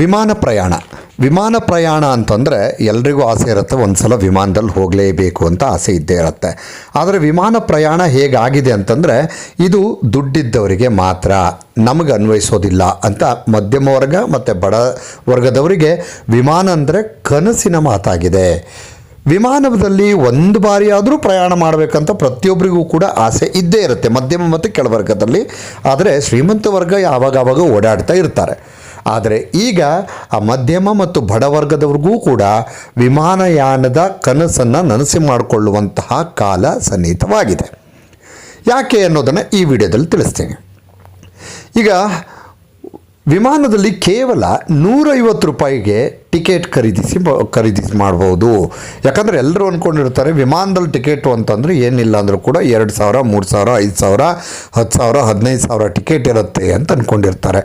ವಿಮಾನ ಪ್ರಯಾಣ. ವಿಮಾನ ಪ್ರಯಾಣ ಅಂತಂದರೆ ಎಲ್ರಿಗೂ ಆಸೆ ಇರುತ್ತೆ ಒಂದು ಸಲ ವಿಮಾನದಲ್ಲಿ ಹೋಗಲೇಬೇಕು ಅಂತ ಆಸೆ ಇದ್ದೇ ಇರುತ್ತೆ. ಆದರೆ ವಿಮಾನ ಪ್ರಯಾಣ ಹೇಗಾಗಿದೆ ಅಂತಂದರೆ, ಇದು ದುಡ್ಡಿದ್ದವರಿಗೆ ಮಾತ್ರ, ನಮಗೆ ಅನ್ವಯಿಸೋದಿಲ್ಲ ಅಂತ ಮಧ್ಯಮ ವರ್ಗ ಮತ್ತು ಬಡ ವರ್ಗದವರಿಗೆ ವಿಮಾನ ಅಂದರೆ ಕನಸಿನ ಮಾತಾಗಿದೆ. ವಿಮಾನದಲ್ಲಿ ಒಂದು ಬಾರಿಯಾದರೂ ಪ್ರಯಾಣ ಮಾಡಬೇಕಂತ ಪ್ರತಿಯೊಬ್ಬರಿಗೂ ಕೂಡ ಆಸೆ ಇದ್ದೇ ಇರುತ್ತೆ, ಮಧ್ಯಮ ಮತ್ತು ಕೆಳವರ್ಗದಲ್ಲಿ. ಆದರೆ ಶ್ರೀಮಂತ ವರ್ಗ ಯಾವಾಗವಾಗ ಓಡಾಡ್ತಾ ಇರ್ತಾರೆ. ಆದರೆ ಈಗ ಆ ಮಧ್ಯಮ ಮತ್ತು ಬಡವರ್ಗದವ್ರಿಗೂ ಕೂಡ ವಿಮಾನಯಾನದ ಕನಸನ್ನು ನನಸಿ ಮಾಡಿಕೊಳ್ಳುವಂತಹ ಕಾಲ ಸನ್ನಿಹಿತವಾಗಿದೆ. ಯಾಕೆ ಅನ್ನೋದನ್ನು ಈ ವಿಡಿಯೋದಲ್ಲಿ ತಿಳಿಸ್ತೀನಿ. ಈಗ ವಿಮಾನದಲ್ಲಿ ಕೇವಲ ನೂರೈವತ್ತು ರೂಪಾಯಿಗೆ ಟಿಕೆಟ್ ಖರೀದಿಸಿ ಖರೀದಿಸಿ ಮಾಡ್ಬೋದು. ಯಾಕಂದರೆ ಎಲ್ಲರೂ ಅಂದ್ಕೊಂಡಿರ್ತಾರೆ ವಿಮಾನದಲ್ಲಿ ಟಿಕೆಟು ಅಂತಂದರೆ ಏನಿಲ್ಲ ಅಂದರೂ ಕೂಡ ಎರಡು ಸಾವಿರ, ಮೂರು ಸಾವಿರ, ಐದು ಸಾವಿರ ಹತ್ತು ಸಾವಿರ, ಹದಿನೈದು ಸಾವಿರ ಟಿಕೆಟ್ ಇರುತ್ತೆ ಅಂತ ಅಂದ್ಕೊಂಡಿರ್ತಾರೆ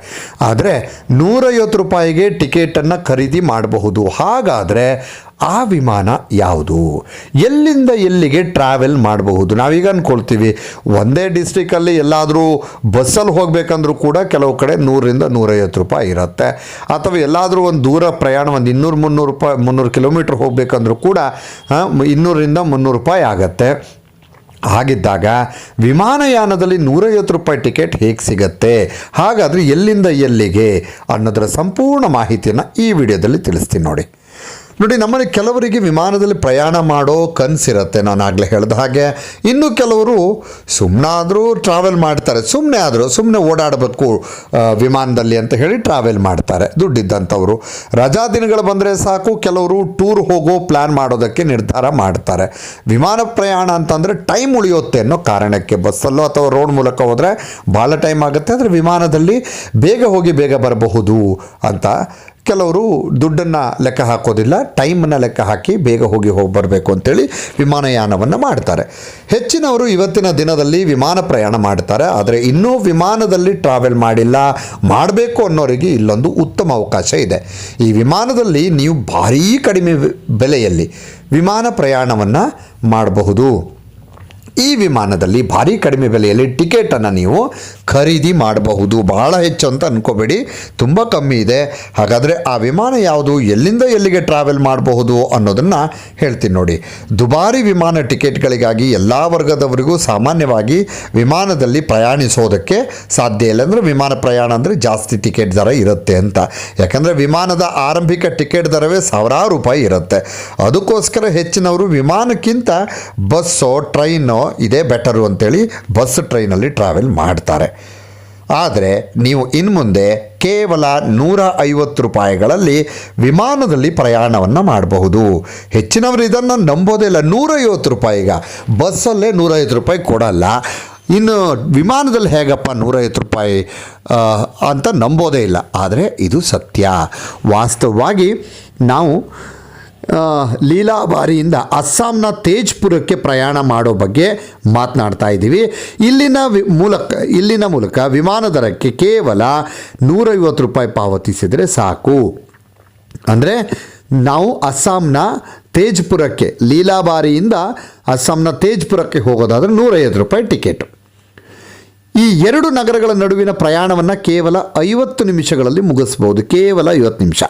ಆದರೆ ನೂರೈವತ್ತು ರೂಪಾಯಿಗೆ ಟಿಕೆಟನ್ನು ಖರೀದಿ ಮಾಡಬಹುದು. ಹಾಗಾದರೆ ಆ ವಿಮಾನ ಯಾವುದು? ಎಲ್ಲಿಂದ ಎಲ್ಲಿಗೆ ಟ್ರಾವೆಲ್ ಮಾಡಬಹುದು? ನಾವೀಗ ಅಂದ್ಕೊಳ್ತೀವಿ ಒಂದೇ ಡಿಸ್ಟಿಕಲ್ಲಿ ಎಲ್ಲಾದರೂ ಬಸ್ಸಲ್ಲಿ ಹೋಗಬೇಕಂದ್ರೂ ಕೂಡ ಕೆಲವು ಕಡೆ ನೂರರಿಂದ ನೂರೈವತ್ತು ರೂಪಾಯಿ ಇರುತ್ತೆ. ಅಥವಾ ಎಲ್ಲಾದರೂ ಒಂದು ದೂರ ಪ್ರಯಾಣ ಒಂದು ಇನ್ನೂರು ಮುನ್ನೂರು ರೂಪಾಯಿ, ಮುನ್ನೂರು ಕಿಲೋಮೀಟ್ರ್ ಹೋಗಬೇಕಂದ್ರೂ ಕೂಡ ಇನ್ನೂರಿಂದ ಮುನ್ನೂರು ರೂಪಾಯಿ ಆಗತ್ತೆ. ಹಾಗಿದ್ದಾಗ ವಿಮಾನಯಾನದಲ್ಲಿ ನೂರೈವತ್ತು ರೂಪಾಯಿ ಟಿಕೆಟ್ ಹೇಗೆ ಸಿಗತ್ತೆ? ಹಾಗಾದರೆ ಎಲ್ಲಿಂದ ಎಲ್ಲಿಗೆ ಅನ್ನೋದರ ಸಂಪೂರ್ಣ ಮಾಹಿತಿಯನ್ನು ಈ ವಿಡಿಯೋದಲ್ಲಿ ತಿಳಿಸ್ತೀನಿ ನೋಡಿ. ನೋಡಿ, ನಮ್ಮಲ್ಲಿ ಕೆಲವರಿಗೆ ವಿಮಾನದಲ್ಲಿ ಪ್ರಯಾಣ ಮಾಡೋ ಕನಸಿರುತ್ತೆ. ನಾನು ಆಗಲೇ ಹೇಳಿದ ಹಾಗೆ. ಇನ್ನು ಕೆಲವರು ಸುಮ್ಮನಾದರೂ ಟ್ರಾವೆಲ್ ಮಾಡ್ತಾರೆ. ಸುಮ್ಮನೆ ಆದರೂ ಸುಮ್ಮನೆ ಓಡಾಡಬೇಕು ವಿಮಾನದಲ್ಲಿ ಅಂತ ಹೇಳಿ ಟ್ರಾವೆಲ್ ಮಾಡ್ತಾರೆ. ದುಡ್ಡಿದ್ದಂಥವರು. ರಜಾ ದಿನಗಳು ಬಂದರೆ ಸಾಕು, ಕೆಲವರು ಟೂರ್ ಹೋಗೋ ಪ್ಲ್ಯಾನ್ ಮಾಡೋದಕ್ಕೆ ನಿರ್ಧಾರ ಮಾಡ್ತಾರೆ. ವಿಮಾನ ಪ್ರಯಾಣ ಅಂತಂದರೆ ಟೈಮ್ ಉಳಿಯುತ್ತೆ ಅನ್ನೋ ಕಾರಣಕ್ಕೆ. ಬಸ್ಸಲ್ಲೋ ಅಥವಾ ರೋಡ್ ಮೂಲಕ ಹೋದರೆ ಭಾಳ ಟೈಮ್ ಆಗುತ್ತೆ, ಆದರೆ ವಿಮಾನದಲ್ಲಿ ಬೇಗ ಹೋಗಿ ಬೇಗ ಬರಬಹುದು ಅಂತ ಕೆಲವರು ದುಡ್ಡನ್ನು ಲೆಕ್ಕ ಹಾಕೋದಿಲ್ಲ ಟೈಮನ್ನು ಲೆಕ್ಕ ಹಾಕಿ ಬೇಗ ಹೋಗಿ ಹೋಗಿ ಬರಬೇಕು ಅಂತೇಳಿ ವಿಮಾನಯಾನವನ್ನು ಮಾಡ್ತಾರೆ. ಹೆಚ್ಚಿನವರು ಇವತ್ತಿನ ದಿನದಲ್ಲಿ ವಿಮಾನ ಪ್ರಯಾಣ ಮಾಡ್ತಾರೆ, ಆದರೆ ಇನ್ನೂ ವಿಮಾನದಲ್ಲಿ ಟ್ರಾವೆಲ್ ಮಾಡಿಲ್ಲ, ಮಾಡಬೇಕು ಅನ್ನೋರಿಗೆ ಇಲ್ಲೊಂದು ಉತ್ತಮ ಅವಕಾಶ ಇದೆ. ಈ ವಿಮಾನದಲ್ಲಿ ನೀವು ಭಾರೀ ಕಡಿಮೆ ಬೆಲೆಯಲ್ಲಿ ವಿಮಾನ ಪ್ರಯಾಣವನ್ನು ಮಾಡಬಹುದು. ಈ ವಿಮಾನದಲ್ಲಿ ಭಾರಿ ಕಡಿಮೆ ಬೆಲೆಯಲ್ಲಿ ಟಿಕೆಟನ್ನು ನೀವು ಖರೀದಿ ಮಾಡಬಹುದು. ಬಹಳ ಹೆಚ್ಚು ಅಂತ ಅನ್ಕೋಬೇಡಿ. ತುಂಬ ಕಮ್ಮಿ ಇದೆ. ಹಾಗಾದರೆ ಆ ವಿಮಾನ ಯಾವುದು? ಎಲ್ಲಿಂದ ಎಲ್ಲಿಗೆ ಟ್ರಾವೆಲ್ ಮಾಡಬಹುದು ಅನ್ನೋದನ್ನು ಹೇಳ್ತೀನಿ ನೋಡಿ. ದುಬಾರಿ ವಿಮಾನ ಟಿಕೆಟ್ಗಳಿಗಾಗಿ ಎಲ್ಲ ವರ್ಗದವರಿಗೂ ಸಾಮಾನ್ಯವಾಗಿ ವಿಮಾನದಲ್ಲಿ ಪ್ರಯಾಣಿಸೋದಕ್ಕೆ ಸಾಧ್ಯ ಇಲ್ಲ. ಅಂದರೆ ವಿಮಾನ ಪ್ರಯಾಣ ಅಂದರೆ ಜಾಸ್ತಿ ಟಿಕೆಟ್ ದರ ಇರುತ್ತೆ ಅಂತ. ಯಾಕಂದರೆ ವಿಮಾನದ ಆರಂಭಿಕ ಟಿಕೆಟ್ ದರವೇ ಸಾವಿರಾರು ರೂಪಾಯಿ ಇರುತ್ತೆ. ಅದಕ್ಕೋಸ್ಕರ ಹೆಚ್ಚಿನವರು ವಿಮಾನಕ್ಕಿಂತ ಬಸ್ಸೋ, ಟ್ರೈನೋ ಇದೇ ಬೆಟರು ಅಂತೇಳಿ ಬಸ್ ಟ್ರೈನಲ್ಲಿ ಟ್ರಾವೆಲ್ ಮಾಡ್ತಾರೆ. ಆದರೆ ನೀವು ಇನ್ನು ಮುಂದೆ ಕೇವಲ ನೂರ ಐವತ್ತು ರೂಪಾಯಿಗಳಲ್ಲಿ ವಿಮಾನದಲ್ಲಿ ಪ್ರಯಾಣವನ್ನು ಮಾಡಬಹುದು. ಹೆಚ್ಚಿನವರು ಇದನ್ನು ನಂಬೋದೇ ಇಲ್ಲ. ನೂರೈವತ್ತು ರೂಪಾಯಿಗ ಬಸ್ಸಲ್ಲೇ ನೂರೈವತ್ತು ರೂಪಾಯಿ ಕೊಡಲ್ಲ. ಇನ್ನು ವಿಮಾನದಲ್ಲಿ ಹೇಗಪ್ಪ ನೂರೈವತ್ತು ರೂಪಾಯಿ ಅಂತ ನಂಬೋದೇ ಇಲ್ಲ. ಆದರೆ ಇದು ಸತ್ಯ. ವಾಸ್ತವವಾಗಿ ನಾವು ಲೀಲಾಬಾರಿಯಿಂದ ಅಸ್ಸಾಂನ ತೇಜ್ಪುರಕ್ಕೆ ಪ್ರಯಾಣ ಮಾಡೋ ಬಗ್ಗೆ ಮಾತನಾಡ್ತಾ ಇದ್ದೀವಿ. ಇಲ್ಲಿನ ಮೂಲಕ ಇಲ್ಲಿನ ಮೂಲಕ ವಿಮಾನ ದರಕ್ಕೆ ಕೇವಲ ನೂರೈವತ್ತು ರೂಪಾಯಿ ಪಾವತಿಸಿದರೆ ಸಾಕು. ಅಂದರೆ ನಾವು ಅಸ್ಸಾಂನ ತೇಜ್ಪುರಕ್ಕೆ, ಲೀಲಾಬಾರಿಯಿಂದ ಅಸ್ಸಾಂನ ತೇಜ್ಪುರಕ್ಕೆ ಹೋಗೋದಾದರೆ ನೂರೈವತ್ತು ರೂಪಾಯಿ ಟಿಕೆಟು. ಈ ಎರಡು ನಗರಗಳ ನಡುವಿನ ಪ್ರಯಾಣವನ್ನು ಕೇವಲ ಐವತ್ತು ನಿಮಿಷಗಳಲ್ಲಿ ಮುಗಿಸ್ಬೋದು. ಕೇವಲ ಐವತ್ತು ನಿಮಿಷ.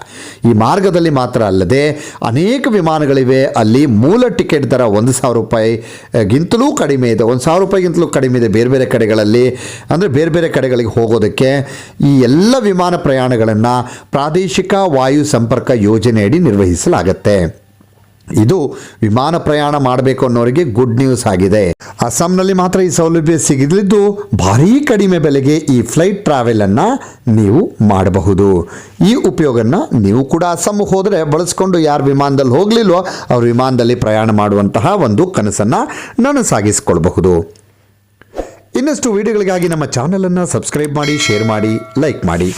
ಈ ಮಾರ್ಗದಲ್ಲಿ ಮಾತ್ರ ಅಲ್ಲದೆ ಅನೇಕ ವಿಮಾನಗಳಿವೆ. ಅಲ್ಲಿ ಮೂಲ ಟಿಕೆಟ್ ದರ ಒಂದು ಸಾವಿರ ರೂಪಾಯಿಗಿಂತಲೂ ಕಡಿಮೆ ಇದೆ. ಒಂದು ಸಾವಿರ ರೂಪಾಯಿಗಿಂತಲೂ ಕಡಿಮೆ ಇದೆ ಬೇರೆ ಬೇರೆ ಕಡೆಗಳಲ್ಲಿ. ಅಂದರೆ ಬೇರೆ ಬೇರೆ ಕಡೆಗಳಿಗೆ ಹೋಗೋದಕ್ಕೆ ಈ ಎಲ್ಲ ವಿಮಾನ ಪ್ರಯಾಣಗಳನ್ನು ಪ್ರಾದೇಶಿಕ ವಾಯು ಸಂಪರ್ಕ ಯೋಜನೆಯಡಿ ನಿರ್ವಹಿಸಲಾಗತ್ತೆ. ಇದು ವಿಮಾನ ಪ್ರಯಾಣ ಮಾಡಬೇಕು ಅನ್ನೋರಿಗೆ ಗುಡ್ ನ್ಯೂಸ್ ಆಗಿದೆ. ಅಸ್ಸಾಂನಲ್ಲಿ ಮಾತ್ರ ಈ ಸೌಲಭ್ಯ ಸಿಗಲಿದ್ದು ಭಾರೀ ಕಡಿಮೆ ಬೆಲೆಗೆ ಈ ಫ್ಲೈಟ್ ಟ್ರಾವೆಲನ್ನು ನೀವು ಮಾಡಬಹುದು. ಈ ಉಪಯೋಗನ ನೀವು ಕೂಡ ಅಸ್ಸಾಂ ಹೋದರೆ ಬಳಸ್ಕೊಂಡು ಯಾರು ವಿಮಾನದಲ್ಲಿ ಹೋಗಲಿಲ್ವೋ ಅವ್ರು ವಿಮಾನದಲ್ಲಿ ಪ್ರಯಾಣ ಮಾಡುವಂತಹ ಒಂದು ಕನಸನ್ನು ನನಸಾಗಿಸಿಕೊಳ್ಬಹುದು ಇನ್ನಷ್ಟು ವಿಡಿಯೋಗಳಿಗಾಗಿ ನಮ್ಮ ಚಾನಲನ್ನು ಸಬ್ಸ್ಕ್ರೈಬ್ ಮಾಡಿ ಶೇರ್ ಮಾಡಿ ಲೈಕ್ ಮಾಡಿ.